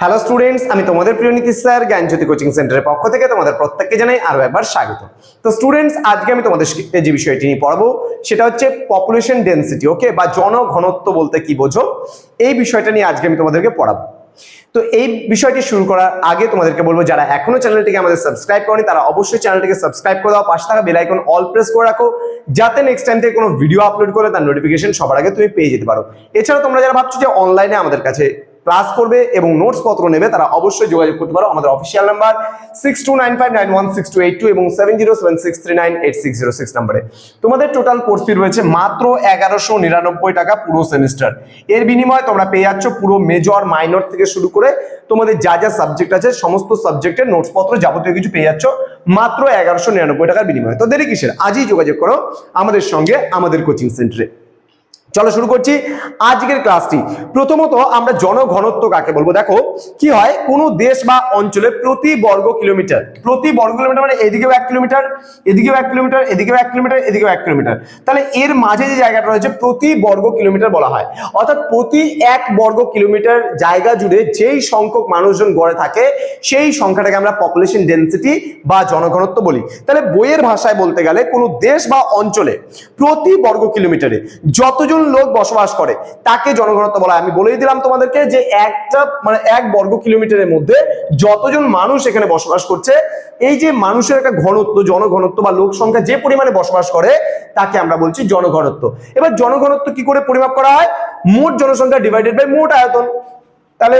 Hello students আমি তোমাদের প্রিয় নীতিশ স্যার, জ্ঞানজ্যোতি কোচিং সেন্টারের পক্ষ থেকে তোমাদের প্রত্যেককে জানাই আরও একবার স্বাগত। তো স্টুডেন্টস আজকে আমি তোমাদের যে বিষয়টি নিয়ে পড়াবো, সেটা হচ্ছে পপুলেশন ডেন্সিটি ওকে বা জনঘনত্ব বলতে কি বোঝো? এই বিষয়টা নিয়ে আজকে আমি তোমাদেরকে পড়াবো। তো এই বিষয়টি শুরু করার আগে তোমাদেরকে বলব, যারা এখনও চ্যানেলটিকে আমাদের সাবস্ক্রাইব করেনি, তারা অবশ্যই চ্যানেলটিকে সাবস্ক্রাইব করে দাও, পাশে থাকা বেল আইকন অল প্রেস করে রাখো, যাতে নেক্সট টাইম থেকে কোনো ভিডিও আপলোড করে তার নোটিফিকেশন সবার আগে তুমি পেয়ে যেতে পারো। এছাড়া তোমরা যারা ভাবছ যে অনলাইনে আমাদের কাছে ক্লাস করবে এবং নোটস পত্র নেবে, তারা অবশ্যই যোগাযোগ করতে পারো। আমাদের official number six two nine five nine one six two eight two এবং seven zero seven six three nine eight six zero six নাম্বারে তোমাদের টোটাল কোর্স ফি রয়েছে মাত্র এগারোশো নিরানব্বই টাকা পুরো সেমিস্টার এর বিনিময়ে তোমরা পেয়ে যাচ্ছ পুরো মেজর মাইনর থেকে শুরু করে তোমাদের যা যা সাবজেক্ট আছে, সমস্ত সাবজেক্টের নোটস পত্র যাবতীয় কিছু পেয়ে যাচ্ছ মাত্র এগারোশো নিরানব্বই টাকার বিনিময়ে। তো দেরি কিসের? আজই যোগাযোগ করো আমাদের সঙ্গে, আমাদের কোচিং সেন্টারে চলো শুরু করছি আজকের ক্লাসটি প্রথমত আমরা জনঘনত্ব কাকে বলব? দেখো, কি হয়? কোনো দেশ বা অঞ্চলে প্রতি বর্গ কিলোমিটার, প্রতি বর্গ কিলোমিটার মানে এদিকেও এক কিলোমিটার, এদিকেও এক কিলোমিটার, এদিকেও এক কিলোমিটার, এদিকেও এক কিলোমিটার। তাহলে এর মাঝে যে জায়গাটা রয়েছে, প্রতি বর্গ কিলোমিটার বলা হয়। অর্থাৎ প্রতি এক বর্গ কিলোমিটার জায়গা জুড়ে যেই সংখ্যক মানুষজন গড়ে থাকে, সেই সংখ্যাটাকে আমরা পপুলেশন ডেন্সিটি বা জনঘনত্ব বলি। তাহলে বইয়ের ভাষায় বলতে গেলে কোনো দেশ বা অঞ্চলে প্রতি বর্গ কিলোমিটারে যতজন লোক বসবাস করে, তাকে জনঘনত্ব বলা হয়। আমি বলেই দিলাম তোমাদেরকে যে একটা মানে এক বর্গ কিলোমিটারের মধ্যে যতজন মানুষ এখানে বসবাস করছে, এই যে মানুষের একটা ঘনত্ব, জনঘনত্ব বা লোক সংখ্যা যে পরিমাণে বসবাস করে, তাকে আমরা বলছি জনঘনত্ব। এবার জনঘনত্ব কি করে পরিমাপ করা হয়? মোট জনসংখ্যা ডিভাইডেড বাই মোট আয়তন। তাহলে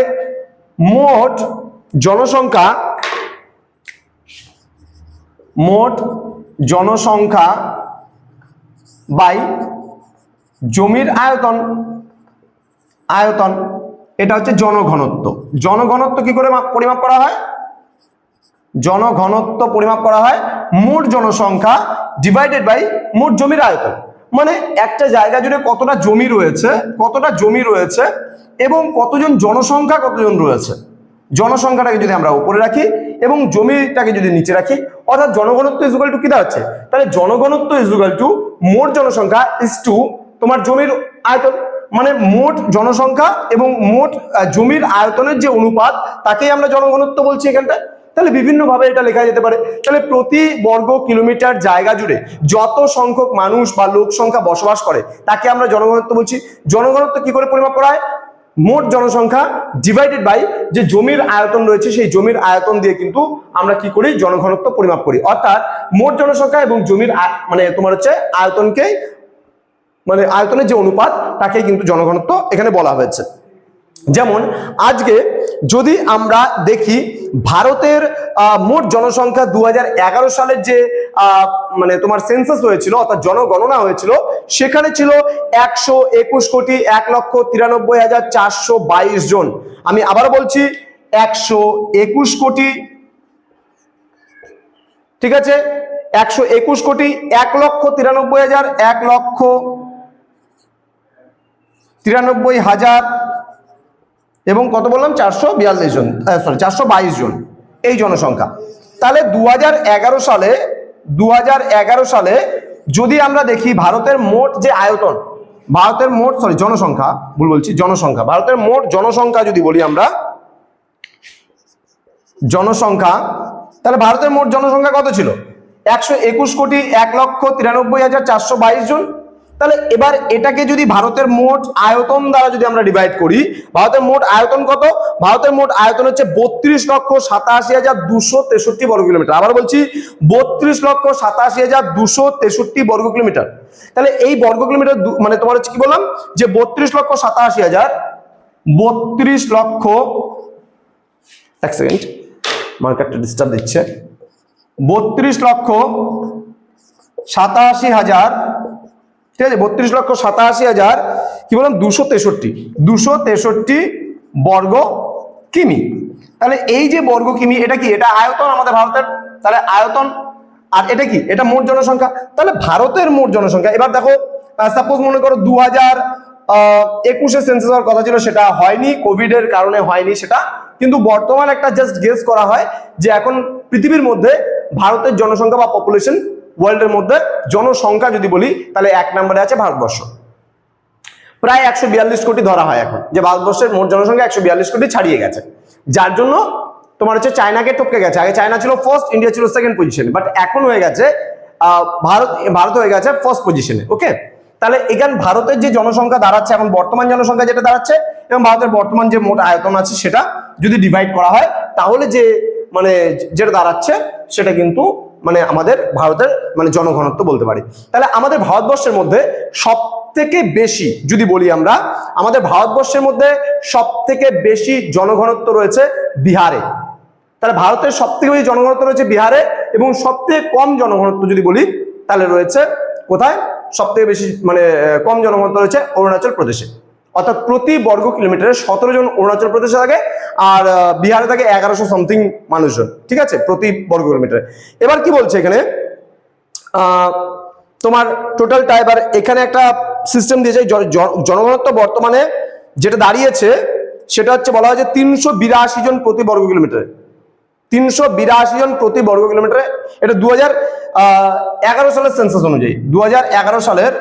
মোট জনসংখ্যা মোট জনসংখ্যা বাই জমির আয়তন আয়তন, এটা হচ্ছে জনঘনত্ব। জনঘনত্ব কি করে মাপ- পরিমাপ করা হয়? জনঘনত্ব পরিমাপ করা হয় মোট জনসংখ্যা ডিভাইডেড বাই মোট জমির আয়তন। মানে একটা জায়গা জুড়ে কতটা জমি রয়েছে, কতটা জমি রয়েছে, এবং কতজন জনসংখ্যা কতজন রয়েছে। জনসংখ্যাটাকে যদি আমরা উপরে রাখি এবং জমিটাকে যদি নিচে রাখি, অর্থাৎ জনঘনত্ব ইজুগাল টু কি দাঁড়াচ্ছে তাহলে জনঘনত্ব ইজুগাল টু মোট জনসংখ্যা ইস টু তোমার জমির আয়তন মানে মোট জনসংখ্যা এবং মোট জমির আয়তনের যে অনুপাত, তাকেই আমরা জনঘনত্ব বলছি এখানটায়। তাহলে বিভিন্ন ভাবে এটা লেখা যেতে পারে। তাহলে প্রতি বর্গ কিলোমিটার জায়গা জুড়ে যত সংখ্যক মানুষ বা লোক সংখ্যা বসবাস করে, তাকে আমরা জনঘনত্ব বলছি। জনঘনত্ব কি করে পরিমাপ করা হয়? মোট জনসংখ্যা ডিভাইডেড বাই যে জমির আয়তন রয়েছে, সেই জমির আয়তন দিয়ে কিন্তু আমরা কি করি? জনঘনত্ব পরিমাপ করি। অর্থাৎ মোট জনসংখ্যা এবং জমির মানে তোমার হচ্ছে আয়তনকে মানে আয়তনের যে অনুপাত, তাকেই কিন্তু জনঘনত্ব এখানে বলা হয়েছে। যেমন, আজকে যদি আমরা দেখি ভারতের মোট জনসংখ্যা দু হাজার এগারো সালের যে মানে তোমার সেন্সাস হয়েছিল, অর্থাৎ জনগণনা হয়েছিল, সেখানে ছিল একশো একুশ কোটি এক লক্ষ তিরানব্বই হাজার চারশো বাইশ জন। আমি আবার বলছি, একশো একুশ কোটি, ঠিক আছে? একশো একুশ কোটি এক লক্ষ তিরানব্বই হাজার এক লক্ষ তিরানব্বই হাজার এবং কত বললাম? চারশো বিয়াল্লিশ জন সরি চারশো বাইশ জন এই জনসংখ্যা। তাহলে দু হাজার এগারো সালে দু হাজার এগারো সালে যদি আমরা দেখি ভারতের মোট যে আয়তন, ভারতের মোট সরি জনসংখ্যা, ভুল বলছি, জনসংখ্যা, ভারতের মোট জনসংখ্যা যদি বলি আমরা, জনসংখ্যা, তাহলে ভারতের মোট জনসংখ্যা কত ছিল? একশো একুশ কোটি এক লক্ষ তিরানব্বই হাজার চারশো বাইশ জন তাহলে এবার এটাকে যদি ভারতের মোট আয়তন দ্বারা যদি আমরা ডিভাইড করি, ভারতের মোট আয়তন কত? ভারতের মোট আয়তন হচ্ছে বত্রিশ লক্ষ সাতাশি হাজার দুশো তেষট্টি বর্গ কিলোমিটার। আবার বলছি, বত্রিশ লক্ষ সাতাশি হাজার দুশো তেষট্টি বর্গ কিলোমিটার। তাহলে এই বর্গ কিলোমিটার মানে তোমার হচ্ছে কি বললাম? যে বত্রিশ লক্ষ সাতাশি হাজার, বত্রিশ লক্ষ, এক সেকেন্ড মার্কেটটা ডিস্টার্ব দিচ্ছে। বত্রিশ লক্ষ সাতাশি হাজার ঠিক আছে, বত্রিশ লক্ষ সাতাশি হাজার, কি বললাম, দুশো তেষট্টি। দুশো তেষট্টি বর্গ কিমি। তাহলে এই যে বর্গ কিমি, এটা কি? এটা আয়তন আমাদের ভারতের? তাহলে আয়তন, আর এটা কি? এটা মোট জনসংখ্যা। তাহলে ভারতের মোট জনসংখ্যা, এবার দেখো সাপোজ মনে করো দু হাজার একুশে সেন্সাস হওয়ার কথা ছিল, সেটা হয়নি কোভিড এর কারণে হয়নি সেটা। কিন্তু বর্তমান একটা জাস্ট গেস করা হয় যে এখন পৃথিবীর মধ্যে ভারতের জনসংখ্যা বা পপুলেশন ওয়ার্ল্ডের মধ্যে জনসংখ্যা যদি বলি, তাহলে এক নম্বরে আছে ভারতবর্ষ। প্রায় একশো বিয়াল্লিশ কোটি ধরা হয় এখন। যে ভারতবর্ষের মোট জনসংখ্যা একশো বিয়াল্লিশ কোটি ছাড়িয়ে গেছে। যার জন্য তোমার হচ্ছে চায়নাকে টপকে গেছে। আগে চায়না ছিল ফার্স্ট ইন্ডিয়া ছিল সেকেন্ড পজিশনে বাট এখন হয়ে গেছে ভারত ভারত হয়ে গেছে ফার্স্ট পজিশনে ওকে তাহলে এখান ভারতের যে জনসংখ্যা দাঁড়াচ্ছে, এখন বর্তমান জনসংখ্যা যেটা দাঁড়াচ্ছে, এবং ভারতের বর্তমান যে মোট আয়তন আছে, সেটা যদি ডিভাইড করা হয়, তাহলে যে মানে যেটা দাঁড়াচ্ছে, সেটা কিন্তু মানে আমাদের ভারতের মানে জনঘনত্ব বলতে পারি। তাহলে আমাদের ভারতবর্ষের মধ্যে সব থেকে বেশি যদি বলি আমরা, আমাদের ভারতবর্ষের মধ্যে সব থেকে বেশি জনঘনত্ব রয়েছে বিহারে। তাহলে ভারতের সব থেকে বেশি জনঘনত্ব রয়েছে বিহারে এবং সব থেকে কম জনঘনত্ব যদি বলি, তাহলে রয়েছে কোথায়? সব থেকে বেশি মানে কম জনঘনত্ব রয়েছে অরুণাচল প্রদেশে। অর্থাৎ প্রতি বর্গ কিলোমিটারে সতেরো জন অরুণাচল প্রদেশে থাকে আর বিহারে থাকে এগারোশো সামথিং মানুষজন, ঠিক আছে? প্রতি বর্গ কিলোমিটারে। এবার কি বলছে এখানে? তোমার টোটালটা এবার এখানে একটা সিস্টেম দিয়েছে, জন- জন- জনঘনত্ব বর্তমানে যেটা দাঁড়িয়েছে, সেটা হচ্ছে বলা হয় যে তিনশো বিরাশি জন প্রতি বর্গ কিলোমিটারে। তিনশো বিরাশি জন প্রতি বর্গ কিলোমিটারে। এটা দু এগারো সালের সেন্সাস অনুযায়ী দু হাজার এগারো সালের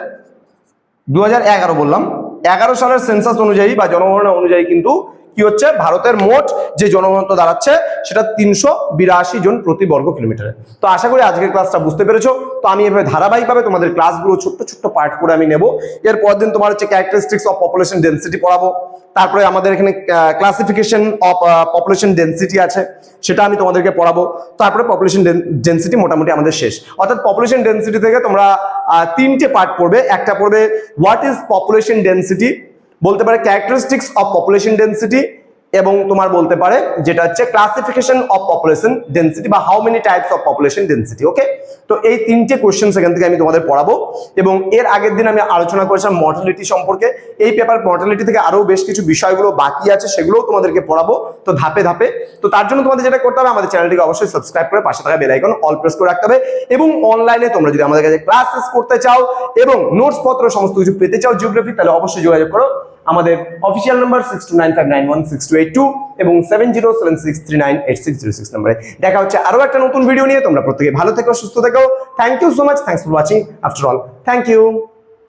দু হাজার এগারো বললাম এগারো সালের সেন্সাস অনুযায়ী বা জনগণনা অনুযায়ী কিন্তু কি হচ্ছে? ভারতের মোট যে জনঘনত্ব দাঁড়াচ্ছে, সেটা তিনশো বিরাশি জন প্রতি বর্গ কিলোমিটারে। তো আশা করি আজকের ক্লাসটা বুঝতে পেরেছ। তো আমি এভাবে ধারাবাহিকভাবে তোমাদের ক্লাসগুলো ছোট্ট ছোট্ট পার্ট করে আমি নেব। এর পর দিন তোমার হচ্ছে ক্যারেক্টারিস্টিক্স অফ পপুলেশন ডেন্সিটি পড়াবো। তারপরে আমাদের এখানে ক্লাসিফিকেশন অফ পপুলেশন ডেন্সিটি আছে, সেটা আমি তোমাদেরকে পড়াবো। তারপরে পপুলেশন ডেন্সিটি মোটামুটি আমাদের শেষ। অর্থাৎ পপুলেশন ডেন্সিটি থেকে তোমরা তিনটে পার্ট পড়বে। একটা পড়বে হোয়াট ইজ পপুলেশন ডেন্সিটি বলতে পারে ক্যারেক্টারিস্টিক্স অফ পপুলেশন ডেন্সিটি এবং তোমার বলতে পারে যেটা হচ্ছে ক্লাসিফিকেশন অফ পপুলেশন ডেন্সিটি বা how many types of population density okay তো এই তিনটে কোয়েশ্চেন সেখান থেকে আমি তোমাদের পড়াবো এবং এর আগের দিন আমি আলোচনা করেছিলাম মর্টালিটি সম্পর্কে। এই পেপার মর্টালিটি থেকে আরও বেশ কিছু বিষয়গুলো বাকি আছে, সেগুলোও তোমাদেরকে পড়াবো, তো ধাপে ধাপে। তো তার জন্য তোমাদের যেটা করতে হবে, আমাদের চ্যানেলটিকে অবশ্যই সাবস্ক্রাইব করে পাশে থাকা বেল আইকন অল প্রেস করে রাখতে হবে এবং অনলাইনে তোমরা যদি আমাদের কাছে ক্লাসেস করতে চাও এবং নোটস পত্র সমস্ত কিছু পেতে চাও জিওগ্রাফি তাহলে অবশ্যই যোগাযোগ করো। আমাদের official number six two nine five nine one six two eight two এবং seven zero seven six three nine eight six zero six নাম্বারে দেখা হচ্ছে আরও একটা নতুন ভিডিও নিয়ে। তোমরা প্রত্যেকে ভালো থেকো, সুস্থ থেকো। Thank you so much thanks for watching after all thank you